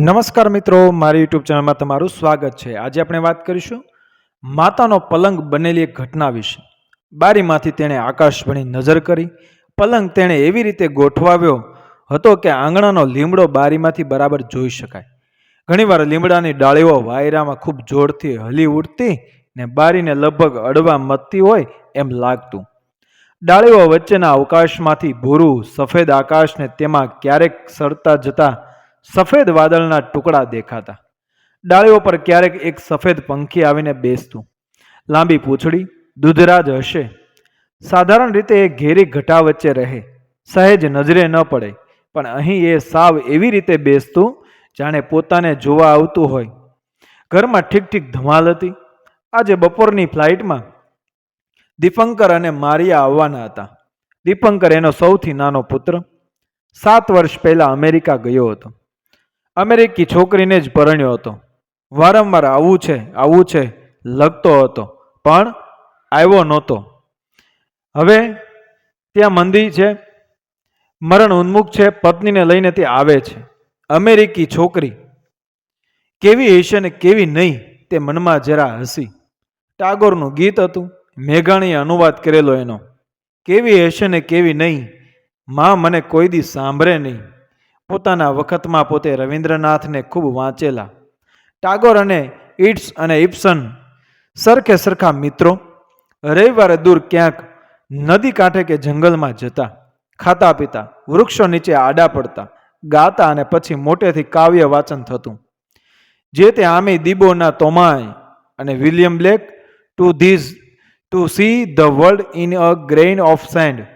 નમસ્કાર મિત્રો, મારી યુટ્યુબ ચેનલમાં તમારું સ્વાગત છે. આજે આપણે વાત કરીશું માતાનો પલંગ બનેલી એક ઘટના વિશે. બારીમાંથી તેણે આકાશ ભણી નજર કરી. પલંગ તેણે એવી રીતે ગોઠવાવ્યો હતો કે આંગણાનો લીમડો બારીમાંથી બરાબર જોઈ શકાય. ઘણીવાર લીમડાની ડાળીઓ વાયરામાં ખૂબ જોરથી હલી ઉઠતી ને બારીને લગભગ અડવા મતતી હોય એમ લાગતું. ડાળીઓ વચ્ચેના અવકાશમાંથી ભૂરું, સફેદ આકાશને તેમાં ક્યારેક સરતા જતા સફેદ વાદળના ટુકડા દેખાતા. ડાળીઓ પર ક્યારેક એક સફેદ પંખી આવીને બેસતું. લાંબી પૂંછડી, દૂધરાજ હશે. સાધારણ રીતે એ ઘેરી ઘટા વચ્ચે રહે. સહેજ નજરે ન પડે. પણ અહીં એ સાવ એવી રીતે બેસતું, જાણે પોતાને જોવા આવતું હોય. ઘરમાં ઠીક ઠીક ધમાલ હતી. આજે બપોરની ફ્લાઇટમાં દીપંકર અને મારિયા આવવાના હતા. દીપંકર એનો સૌથી નાનો પુત્ર. સાત વર્ષ પહેલા અમેરિકા ગયો હતો. અમેરિકી છોકરીને જ પરણ્યો હતો. વારંવાર આવું છે આવું છે લગતો હતો, પણ આવ્યો નહોતો. હવે ત્યાં મંદી છે, મરણ ઉન્મુખ છે, પત્નીને લઈને તે આવે છે. અમેરિકી છોકરી કેવી હશે ને કેવી નહીં તે મનમાં જરા હસી. ટાગોરનું ગીત હતું, મેઘાણીએ અનુવાદ કરેલો એનો. કેવી હશે ને કેવી નહીં, માં મને કોઈ દી સાંભળે નહીં. પોતાના વખતમાં પોતે રવિન્દ્રનાથને ખૂબ વાંચેલા. ટાગોર અને ઇટ્સ અને ઇપ્સન સરખે સરખા મિત્રો રવિવારે દૂર ક્યાંક નદી કાંઠે કે જંગલમાં જતા, ખાતા પીતા, વૃક્ષો નીચે આડા પડતા, ગાતા અને પછી મોટેથી કાવ્ય વાંચન થતું. જે તે આમે દીબોના તોમાય અને William Blake to these to see the world in a grain of sand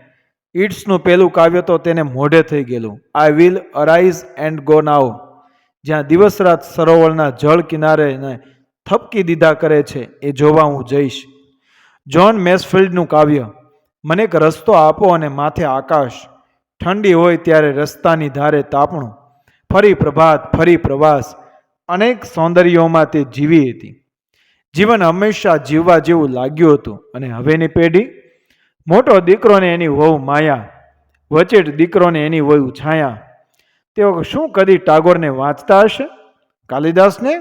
ઇટ્સનું પહેલું કાવ્ય તો તેને મોઢે થઈ ગયેલું. I will arise and go now જ્યાં દિવસ રાત સરોવરના જળ કિનારેને થપકી દીધા કરે છે, એ જોવા હું જઈશ. જ્હોન મેસફિલ્ડનું કાવ્ય, મને એક રસ્તો આપો અને માથે આકાશ. ઠંડી હોય ત્યારે રસ્તાની ધારે તાપણું. ફરી પ્રભાત, ફરી પ્રવાસ. અનેક સૌંદર્યોમાં તે જીવી હતી. જીવન હંમેશા જીવવા જેવું લાગ્યું હતું અને હવેની પેઢી મોટો દીકરોને એની વહુ માયા, વચેટ દીકરોને એની વહુ છાયા. તેઓ શું કદી ટાગોરને વાંચતા હશે? કાલિદાસને?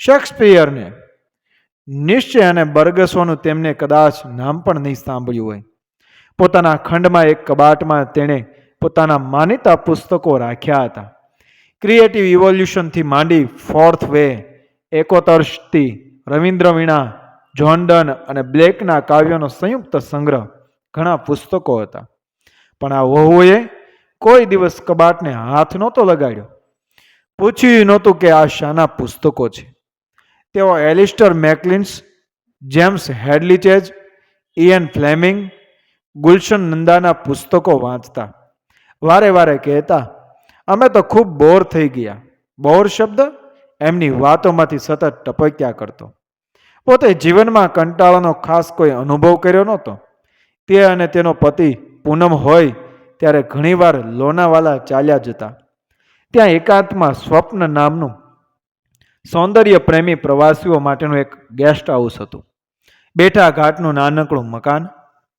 શેક્સપિયરને? નિશ્ચય અને બરગસોનું તેમને કદાચ નામ પણ નહીં સાંભળ્યું હોય. પોતાના ખંડમાં એક કબાટમાં તેણે પોતાના માનીતા પુસ્તકો રાખ્યા હતા. ક્રિએટિવ ઇવોલ્યુશનથી માંડી ફોર્થ વે એકોતર્ષથી રવિન્દ્ર વીણા જોન્ડન અને બ્લેકના કાવ્યોનો સંયુક્ત સંગ્રહ. ઘણા પુસ્તકો હતા. પણ આ વહુએ કોઈ દિવસ કબાટને હાથ નહોતો લગાડ્યો. પૂછ્યું નહોતું કે આ શાના પુસ્તકો છે. તેઓ Alistair MacLeans, James Hadley Chase Ian Fleming, Gulshan નંદાના પુસ્તકો વાંચતા. વારે વારે કહેતા, અમે તો ખૂબ બોર થઈ ગયા. બોર શબ્દ એમની વાતોમાંથી સતત ટપક્યા કરતો. પોતે જીવનમાં કંટાળાનો ખાસ કોઈ અનુભવ કર્યો નહોતો. તે અને તેનો પતિ પૂનમ હોય ત્યારે ઘણીવાર લોનાવાલા ચાલ્યા જતા. ત્યાં એકાંતમાં સ્વપ્ન નામનું સૌંદર્ય પ્રેમી પ્રવાસીઓ માટેનું એક ગેસ્ટ હાઉસ હતું. બેઠા ઘાટનું નાનકડું મકાન,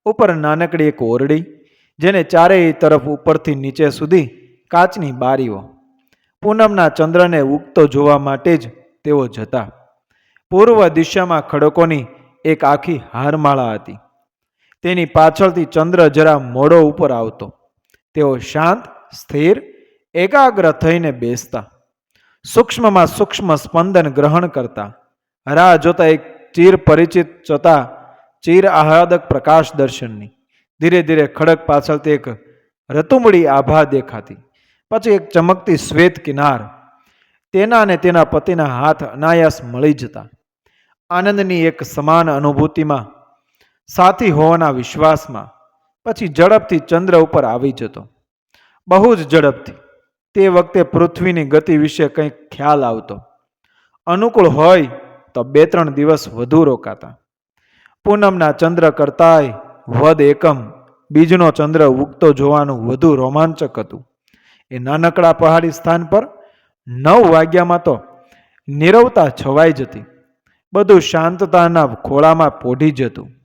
ઉપર નાનકડી એક ઓરડી, જેને ચારેય તરફ ઉપરથી નીચે સુધી કાચની બારીઓ. પૂનમના ચંદ્રને ઉગતો જોવા માટે જ તેઓ જતા. પૂર્વ દિશામાં ખડકોની એક આખી હારમાળા હતી. તેની પાછળથી ચંદ્ર જરા મોડો ઉપર આવતો. તેઓ શાંત, સ્થિર, એકાગ્ર થઈને બેસતા. સૂક્ષ્મમાં સૂક્ષ્મ સ્પંદન ગ્રહણ કરતા. રાહ જોતા એક ચીર પરિચિત જતા ચીર આહ્લાદક પ્રકાશ દર્શનની. ધીરે ધીરે ખડક પાછળથી એક રતુમડી આભા દેખાતી. પછી એક ચમકતી શ્વેત કિનાર. તેના અને તેના પતિના હાથ અનાયાસ મળી જતા. આનંદની એક સમાન અનુભૂતિમાં સાથી હોવાના વિશ્વાસમાં પછી ઝડપથી ચંદ્ર ઉપર આવી જતો. બહુ જ ઝડપથી. તે વખતે પૃથ્વીની ગતિ વિશે કંઈક ખ્યાલ આવતો. અનુકૂળ હોય તો બે ત્રણ દિવસ વધુ રોકાતા. પૂનમના ચંદ્ર કરતાંય વદ એકમ બીજનો ચંદ્ર ઉગતો જોવાનું વધુ રોમાંચક હતું. એ નાનકડા પહાડી સ્થાન પર નવ વાગ્યામાં તો નીરવતા છવાઈ જતી. બધું શાંતતાના ખોળામાં પોઢી જતું.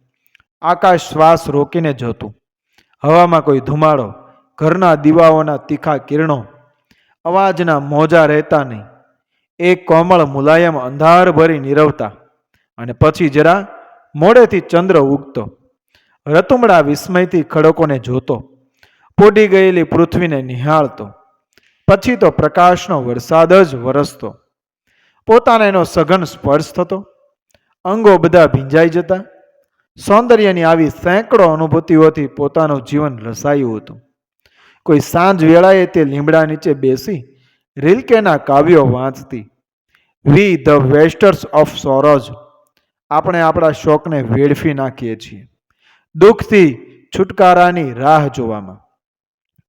આકાશ શ્વાસ રોકીને જતું. હવામાં કોઈ ધુમાડો, ઘરના દીવાઓના તીખા કિરણો, અવાજના મોજા રહેતા નહીં. એક કોમળ મુલાયમ અંધાર ભરી નીરવતા અને પછી જરા મોડેથી ચંદ્ર ઉગતો. રતુમડા વિસ્મયથી ખડકોને જોતો. પોડી ગયેલી પૃથ્વીને નિહાળતો. પછી તો પ્રકાશનો વરસાદ જ વરસતો. પોતાને એનો સઘન સ્પર્શ થતો. અંગો બધા ભીંજાઈ જતા. સૌંદર્યની આવી સેંકડો અનુભૂતિઓથી પોતાનું જીવન રસાયું હતું. કોઈ સાંજ વેળાએ તે લીમડા નીચે બેસી રિલ્કેના કાવ્યો વાંચતી. વી ધ વેસ્ટર્સ ઓફ સોરોજ આપણે આપણા શોકને વેડફી નાખીએ છીએ. દુઃખથી છુટકારાની રાહ જોવામાં.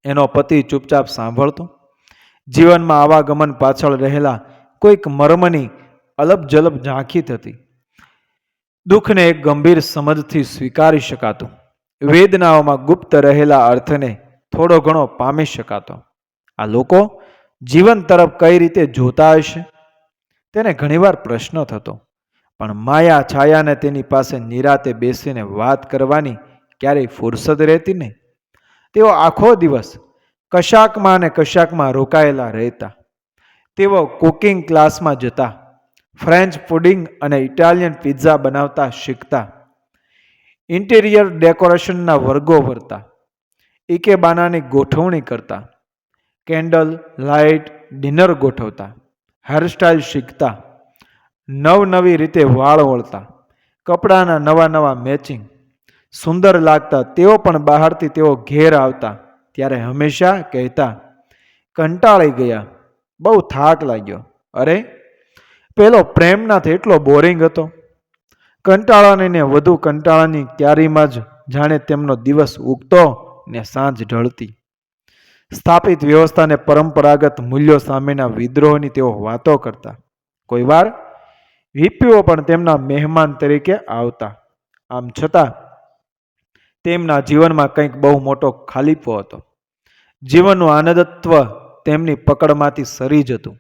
એનો પતિ ચૂપચાપ સાંભળતો. જીવનમાં આવાગમન પાછળ રહેલા કોઈક મર્મની અલબ જલબ ઝાંખી થતી. દુઃખને ગંભીર સમજથી સ્વીકારી શકાતું. વેદનાઓમાં ગુપ્ત રહેલા અર્થને થોડો ઘણો પામી શકાતો. આ લોકો જીવન તરફ કઈ રીતે જોતા હશે? તેને ઘણીવાર પ્રશ્ન થતો. પણ માયા છાયાને તેની પાસે નિરાતે બેસીને વાત કરવાની ક્યારેય ફુરસદ રહેતી નહીં. તેઓ આખો દિવસ કશાકમાં અને કશાકમાં રોકાયેલા રહેતા. તેઓ કુકિંગ ક્લાસમાં જતા. ફ્રેન્ચ પુડિંગ અને ઇટાલિયન પિઝા બનાવતા શીખતા. ઇન્ટિરિયર ડેકોરેશનના વર્ગો ભરતા ઇકેબાનાની ગોઠવણી કરતા. કેન્ડલ, લાઇટ, ડિનર ગોઠવતા. હેરસ્ટાઇલ શીખતા. નવનવી રીતે વાળ વળતા. કપડાના નવા નવા મેચિંગ. સુંદર લાગતા તેઓ પણ બહારથી તેઓ ઘેર આવતા, ત્યારે હંમેશા કહેતા, કંટાળી ગયા. બહુ થાક લાગ્યો. અરે પેલો પ્રેમનાથ એટલો બોરિંગ હતો. કંટાળાને વધુ કંટાળાની ક્યારીમાં જ જાણે તેમનો દિવસ ઉગતો ને સાંજ ઢળતી. સ્થાપિત વ્યવસ્થાને પરંપરાગત મૂલ્યો સામેના વિદ્રોહની તેઓ વાતો કરતા. કોઈ વાર વીપીઓ પણ તેમના મહેમાન તરીકે આવતા. આમ છતાં તેમના જીવનમાં કંઈક બહુ મોટો ખાલીપો હતો. જીવનનું આનંદત્વ તેમની પકડમાંથી સરી જતું.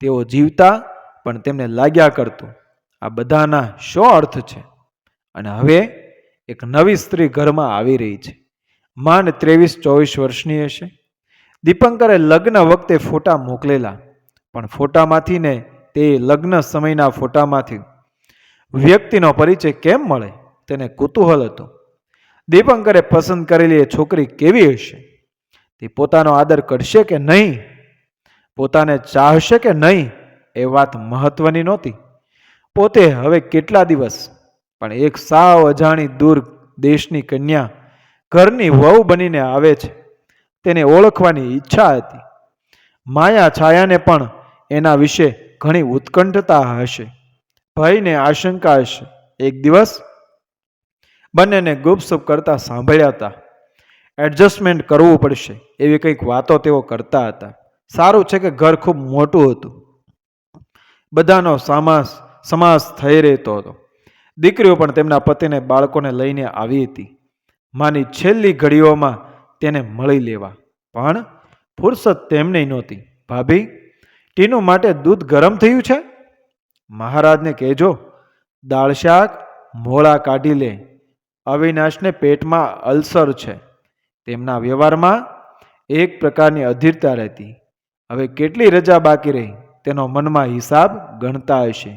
તેઓ જીવતા પણ તેમને લાગ્યા કરતું. આ બધાના શો અર્થ છે? અને હવે એક નવી સ્ત્રી ઘરમાં આવી રહી છે. માંડ ત્રેવીસ ચોવીસ વર્ષની હશે. દીપંકરે લગ્ન વખતે ફોટા મોકલેલા, પણ ફોટામાંથી ને તે લગ્ન સમયના ફોટામાંથી વ્યક્તિનો પરિચય કેમ મળે? તેને કુતૂહલ હતો. દીપંકરે પસંદ કરેલી એ છોકરી કેવી હશે? તે પોતાનો આદર કરશે કે નહીં? પોતાને ચાહશે કે નહીં? એ વાત મહત્વની નહોતી. પોતે હવે કેટલા દિવસ? પણ એક સાવ અજાણી દૂર દેશની કન્યા ઘરની વહુ બનીને આવે છે. તેને ઓળખવાની ઈચ્છા હતી. માયા છાયાને પણ એના વિશે ઘણી ઉત્કંઠતા હશે. ભયને આશંકા હશે. એક દિવસ બંનેને ગુપસુપ કરતા સાંભળ્યા હતા. એડજસ્ટમેન્ટ કરવું પડશે, એવી કંઈક વાતો તેઓ કરતા હતા. સારું છે કે ઘર ખૂબ મોટું હતું. બધાનો સામાસ સમાસ થઈ રહેતો હતો. દીકરીઓ પણ તેમના પતિને બાળકોને લઈને આવી હતી. માની છેલ્લી ઘડીઓમાં તેને મળી લેવા. પણ ફુરસત તેમને નહોતી. ભાભી, ટીનું માટે દૂધ ગરમ થયું છે? મહારાજને કહેજો, દાળ શાક મોળા કાઢી લે. અવિનાશને પેટમાં અલ્સર છે. તેમના વ્યવહારમાં એક પ્રકારની અધીરતા રહેતી. હવે કેટલી રજા બાકી રહી? તેનો મનમાં હિસાબ ગણતા હશે.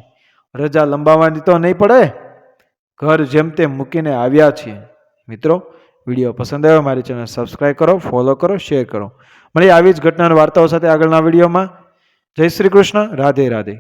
રજા લંબાવવાની તો નહીં પડે? ઘર જેમ તેમ મૂકીને આવ્યા છીએ. મિત્રો, વીડિયો પસંદ આવ્યો મારી ચેનલ સબસ્ક્રાઈબ કરો, ફોલો કરો, શેર કરો. મળી આવી જ ઘટનાની વાર્તાઓ સાથે આગળના વિડીયોમાં. જય શ્રી કૃષ્ણ, રાધે રાધે.